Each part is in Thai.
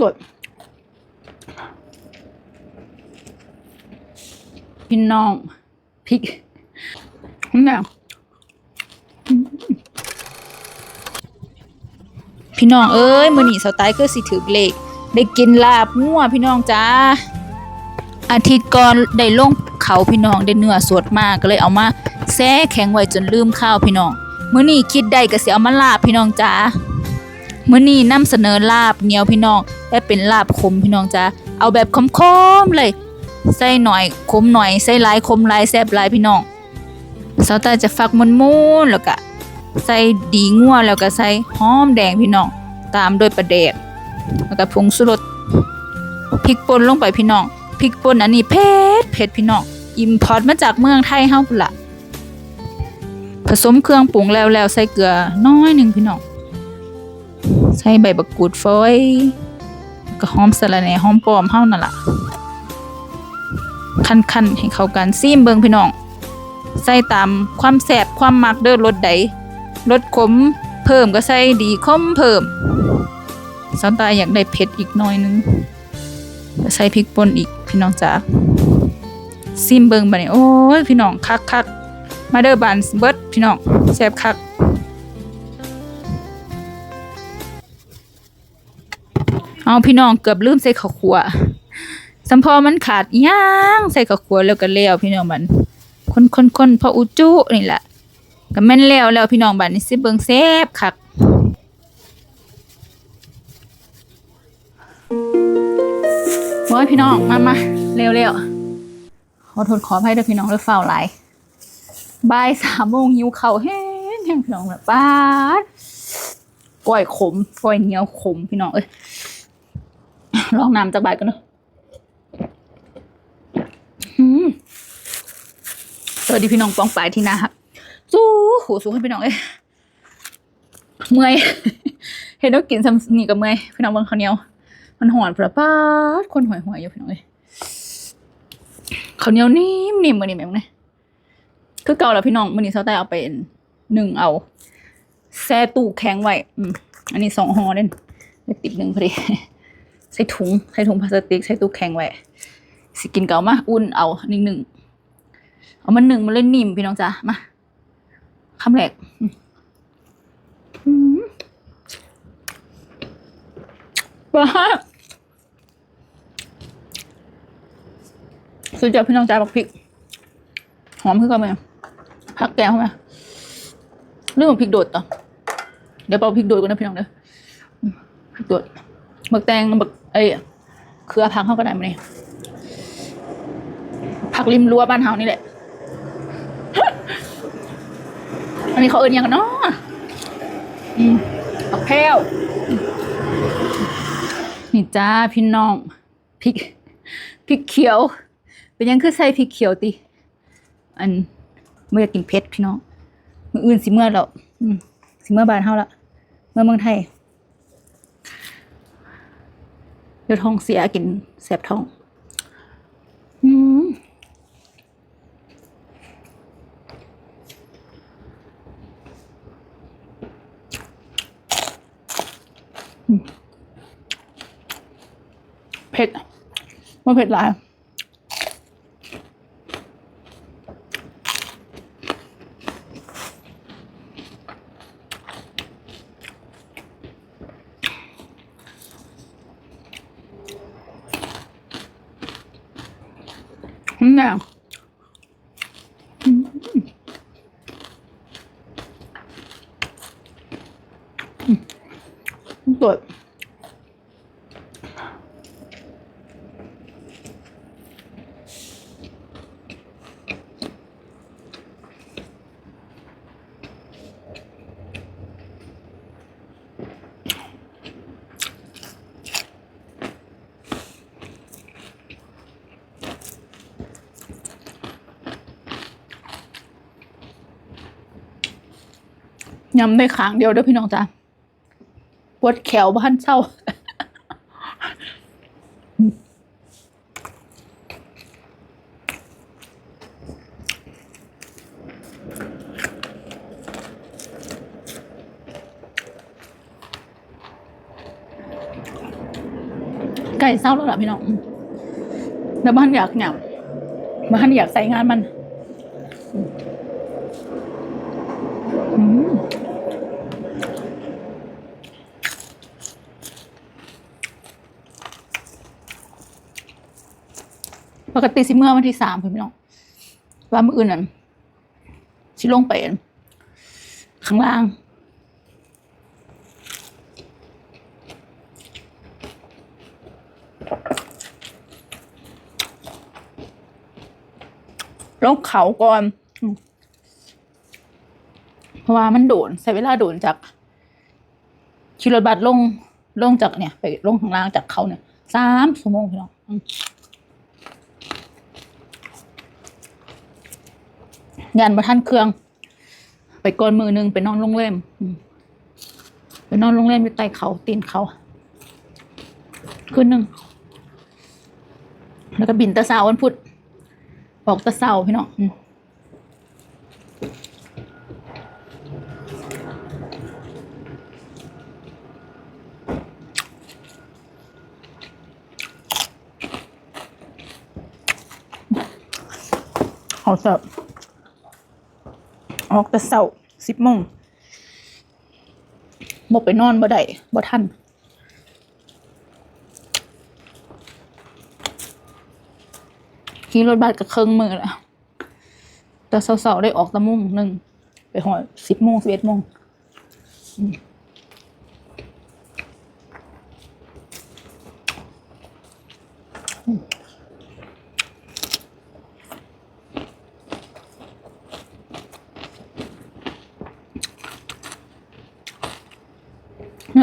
ตรวจพี่น้องพริกเนี่ยพี่น้องเอ้ยมื้อนี้สไตล์คือสิถึกเลขได้กินลาบงัวพี่น้องจ้าอาทิตย์ก่อนได้ลงเขาพี่น้องได้เนื้อสดมากก็เลยเอามาแซ่แข็งไว้จนลืมข้าวพี่น้องมื้อนี้คิดได้ก็สิเอามาลาบพี่น้องจ้ามื้อนี้นำเสนอลาบเหนียวพี่น้อง แต่เป็นลาบขมพี่น้องจ้าเอาแบบคมๆเลยใส่หน่อยขมหน่อยใส่ลายขมลายแซบลายพี่น้องสาวตาจะฟักมันมูนแล้วก็ใส่ดีงัวแล้วก็ใส่หอมแดงพี่น้องตามด้วยปลาแดกแล้วก็ผงชูรสพริกป่นลงไปพี่น้องพริกป่นอันนี้เผ็ดเผ็ดพี่น้องอิมพอร์ตมาจากเมืองไทยเฮาพุ่นละผสมเครื่องปรุงแล้วแล้วใส่เกลือน้อยหนึ่งพี่น้องใส่ใบบักกูดฝอย ก็หอมสะระแหน่หอมปลอมเฮานั่นล่ะคันๆให้เข้ากันซีมเบิงพี่น้องใส่ตามความแสบความมักเด้อรสใดรสขมเพิ่มก็ใส่ดีขมเพิ่มสาวตาอยากได้เผ็ดอีกหน่อยนึงก็ใส่พริกป่นอีกพี่น้องจ๋าซีมเบิงบัดนี้โอ้ยพี่น้องคักๆมาเด้อบานเบิดพี่น้องแซ่บคัก เอาพี่น้องเกือบลืมใส่ข้าวคั่วสัมพอมันขาดย่างใส่ข้าวคั่วแล้วก็แล้วพี่น้องมัน คนคนคนพออุจุนี่แหละก็แม่นแล้วแล้วพี่น้องบัดนี้สิเบิ่งแซ่บคักโอ้ยพี่น้องมามาเร็วเร็วขอโทษขออภัยด้วยพี่น้องเรื่องเฝ้าวหลายบ่ายสามโมงหิวข้าวแห้งแห้งพี่น้องแบบป้าดก้อยขมก้อยเหนียวขมพี่น้องเอ้ย ลองน้ำจากใบกันเนอะสวัสดีพี่น้องปองปายที่นาครับสู้หูสู้ให้พี่น้องเอ้ยเมื่อยเห็นว่ากินซ้ำนี่กับเมื่อยพี่น้องบางข้าวเหนียว มันหอนประป้าดคนหวยหวยอยู่พี่น้องเอ้ยข้าวเหนียวนิ่มนิ่มมือนี่แม่งเนี่ยคือเก่าแล้วพี่น้องมือนี้เซาใต้เอาไปหนึ่งเอาแช่ตู้แข็งไว้ อืมอันนี้สองห่อเด่นติดหนึ่งพอดี ใส่ถุงใส่ถุงพลาสติกใส่ตู้แข็งไว้สิกินเก่ามาอุ่นเอาหนึ่งหนึ่งเอามันหนึ่งมันเล่นนิ่มพี่น้องจ้ามาคำแรกอืมบ้าสุดยอดพี่น้องจ้าบักพริก หอมขึ้นกันไหมผักแกงเข้ามาเรื่องของพริกโดดต่อเดี๋ยวเปาพริกโดดกันนะพี่น้องเด้อพริกโดดบักแตงบัก เอ้ยเครือพักเขาก็ได้มาเนี่ยผักริมรั้วบ้านเฮานี่แหละ อันนี้เขาเอิญยังกันเนาะอืมผักแพรวนี่จ้าพี่น้องพริกพริกเขียว เป็นยังคือใส่พริกเขียวติ อันเมื่อยากกินเผ็ดพี่น้อง มืออื่นสิเมื่อแล้วอืมสิเมื่อบ้านเฮาละ เมื่อเมืองไทย เดี๋ยวท้องเสียกินแสบท้อง อืมเผ็ดว่าเผ็ดหลาย อืมเนี่ยอืมอืม ตรวจยำได้ขางเดียวเด้อพี่น้องจ้า ปวดแขวบ้านเศร้าไก่เศร้าแล้วล่ะพี่น้องแล้วบ้านอยากหยำบ้านอยากใส่งานมัน อืม ปกติสิเมื่อวันที่สามพี่น้องว่ามื่ออื่นนั่นสิลงไปข้างล่างลงเขาก่อน เพราะว่ามันโดนใช้เวลาโดนจากขี่รบัสลงลงจากเนี่ย ไปลงข้างล่างจากเขาเนี่ยสามชั่วโมงพี่น้องอืม ยันมาท่านเครื่อง ไปก่อนมือหนึ่งไปนอนโรงแรมอืมไปนอนโรงแรมอยู่ใต้เขาตีนเขาคืนหนึ่งแล้วก็บินตะเสาวันพุธออกตะเสาพี่น้องอืมเออกแต่เสาสิบโมงบ่ไปนอนบ่ได้บ่ทันขี่รถบัสกับเครื่องมือแหละแต่เสาๆได้ออกตะมุ่งหนึ่งไปหอยสิบโมงสิบเอ็ดโมง Mm.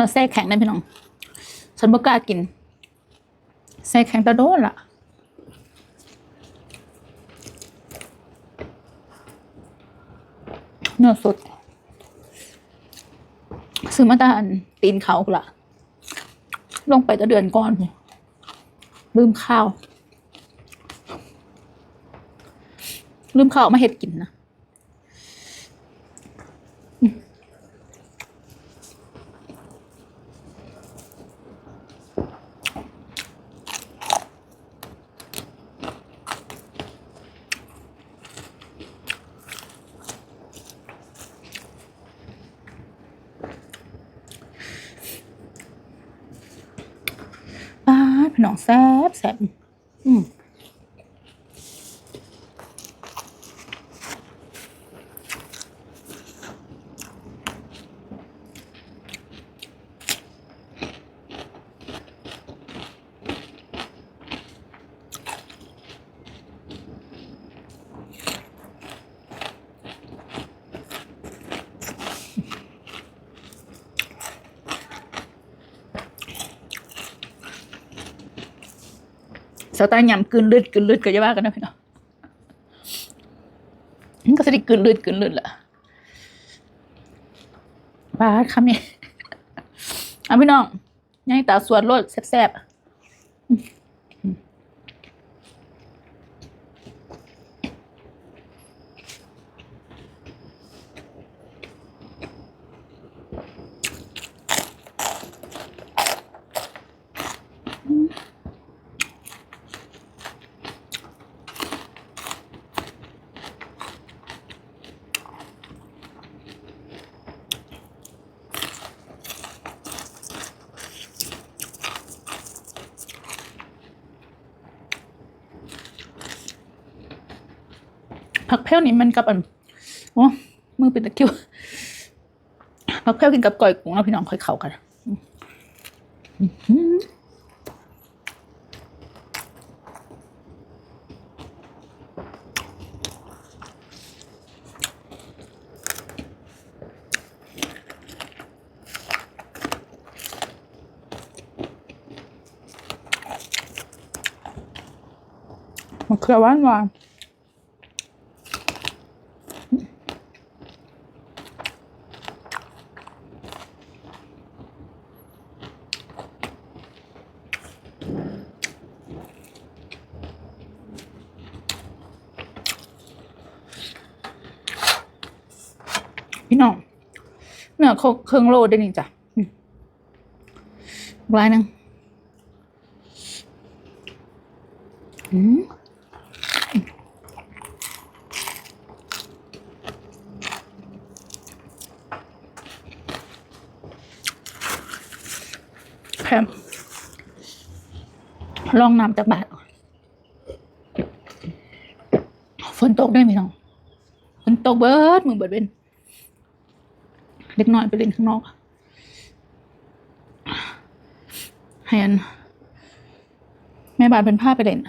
เนื้อแทรกแข็งได้พี่น้อง ฉันบ่กล้ากินแทรกแข็งตะโดนล่ะเนื้อสด ซื้อมาตานตีนเขาล่ะ ลงไปต่เดือนก่อนลืมข้าว ลืมข้าวมาเห็ดกินนะ พี่น้องแซ่บแซ่บอืม สาตายำกึนเลือดกึนเลือดก็จะว่ากันนะพี่น้องมันก็จะได้กลืนเลือดกึนเลือดแหละบาดคำนี้เอาพี่น้องยังตาสวดรสแซ่บๆ ผักแพ้วนี่มันกับอันโอ้มือเป็นตะคิวผักแพ้วกินกับก่อยกุ้งแล้วพี่น้องค่อยเข้ากันอื้อหือมันคือหวานหวานพี่ น้องเนื้อเครื่องโลดได้นี่จ้ะกลายหนึงอืมแพมลองน้ำจากบาทฝนตกได้ไหมน้องฝนตกเบิดมึงเบิดเป็น เล็กน้อยไปเล่นข้างนอกให้อันแม่บานเป็นผ้าไปเล่น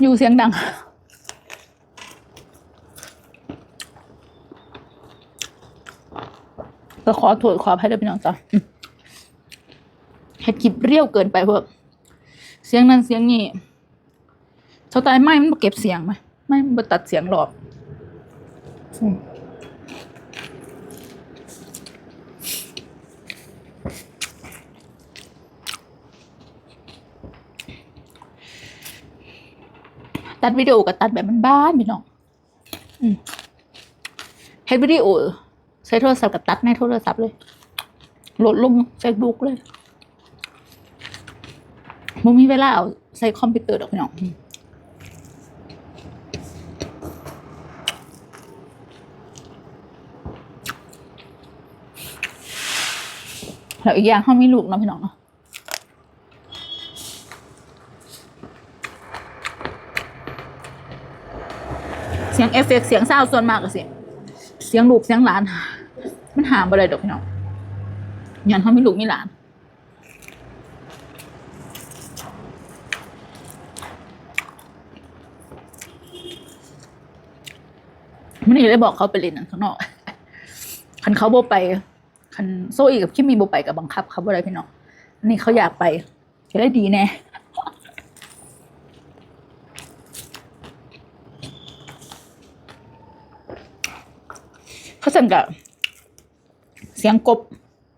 อยู่เสียงดัง ก็ขอโทษขออภัยด้วยพี่น้องจ้ะอืมเฮ็ดคลิปเรียวเกินไปเพิ่ม เสียงนั้นเสียงนี้เท่าตายไม่มันเก็บเสียงไหมไม่มันตัดเสียงหรอกอืมตัดวิดีโอกับตัดแบบมันบ้านๆพี่น้องเฮ็ดวิดีโอใช้โทรศัพท์กับตัดในโทรศัพท์เลยโหลดลงเฟซบุ๊กเลย บ่มีเวลาเอาใส่คอมพิวเตอร์ดอกพี่น้องแล้วอีกอย่างเขามีลูกเนาะพี่น้องเนาะเสียงเอฟเฟกต์เสียงเศร้าส่วนมากก็เสียงเสียงลูกเสียงหลาน มันหามไปเลยดอกพี่น้องยันเขามีลูกมีหลาน มันนี่เลยบอกเขาไปเล่นนั่นข้างนอกคันเขาโบไป คันโซอีกับคิมมีโบไปกับบังคับเขาบ่อะไรพี่น้องอันนี่เขาอยากไปจะได้ดีแน่เขาสั่งกับเสียงกบ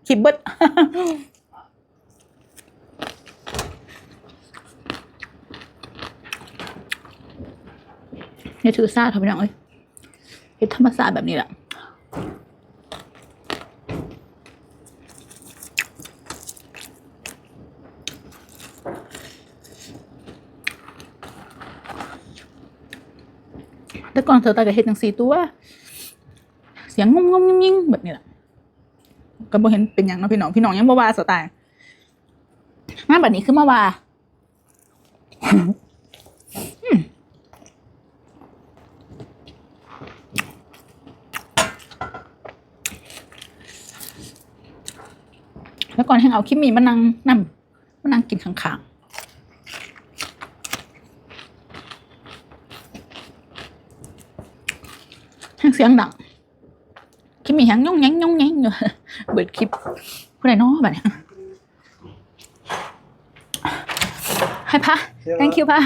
คิบเบิดเนี่ยถือซาทำไปน้องเอ้ย เฮ็ดธรรมศาสตร์แบบนี้แหละแต่ก่อนเธอตายกับเฮ็ดจังสี่ตัว เสียงงงงงยิงๆแบบนี้แหละก็บ่เห็นเป็นอย่างเนาะพี่น้องพี่น้องยังบ่ว่าสไตล์มาแบบนี้คือมาว่า ก่อนให้เอาคิมมี่มานั่งนั่งมานั่งกินข้างๆให้เสียงดังคิมมี่ยังย่องแยังย่องแยังอยู่เบิดคลิปผู้ใดเน้อแบบนี้ให้พะ thank you พะ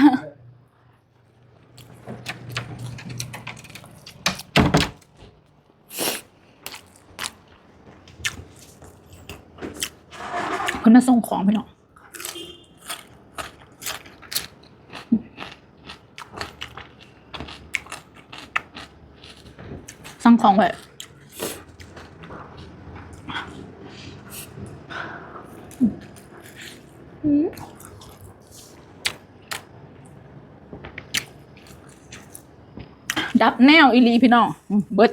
คนมาส่งของพี่น้องสั่งของไว้ดับแนวอีลีพี่น้องเบิด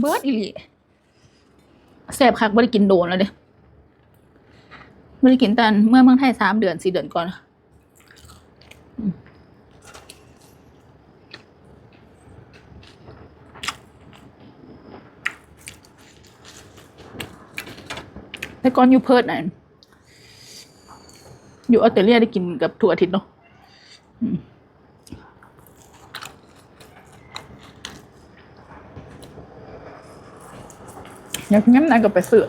เบิร์ดอีหลีแสบคักไม่ได้กินโดนแล้วเด้ไม่ได้กินตอนเมื่อเมืองไทยสามเดือนสี่เดือนก่อนแต่ก่อนอยู่เพิร์ดน่ะอยู่ออสเตรเลียได้กินกับทั่วอาทิตย์เนาะ งั้นงั้นนายก็ไปเสือ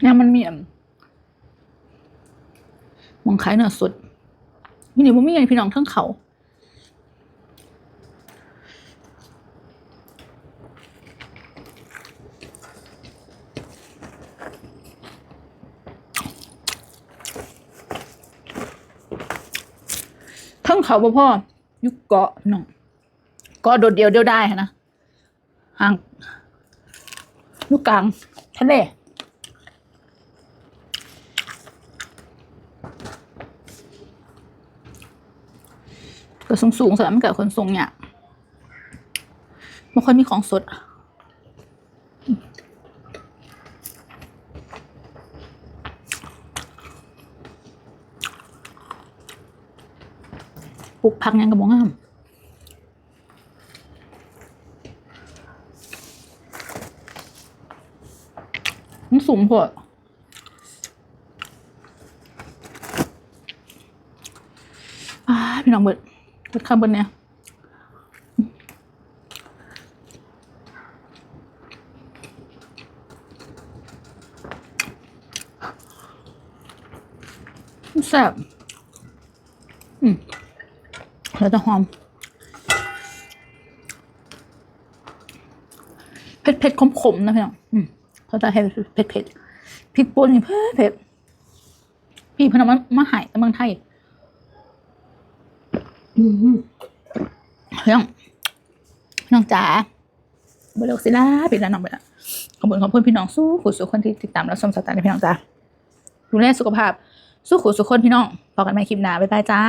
เนี่ยมันเมีอะมองขายหนื้อสดนี่เดี๋ยผมมีไงพี่น้องทั้งเขาทั้งเขาบ่พ่อ ยุกเกาะน้องเกาะโดดเดียวเดียวได้นะห่างยุกกลางทะเลก็สูงสูงสำหรับมันกับคนทรงเนี่ยบางคนมีของสด ปลูกผักยังกับบ่งามมันสูงพอพี่น้องเบิดเบิดข้ามเบิดเนี่ยแซ่บ แล้วจะหอม เผ็ดเผ็ดขมขมๆนะพี่น้องอืมเขาจะให้เผ็ดเผ็ดพริกป่นนี่เผ็ดเผ็ดพี่เพนเอามามาใหายแต่เมืองไทยอืมพี่น้องพี่น้องจ๋าบริโภคศิลาปิดแล้วน้องไปละขอบคุณขอบคุณพี่น้องสู้ขุดสู่คนที่ติดตามและชมสตาร์ในพี่น้องจ๋าดูแลสุขภาพ สู้ขุดสู่คนพี่น้องพอกันใหม่คลิปหน้าบ๊ายบายจ้า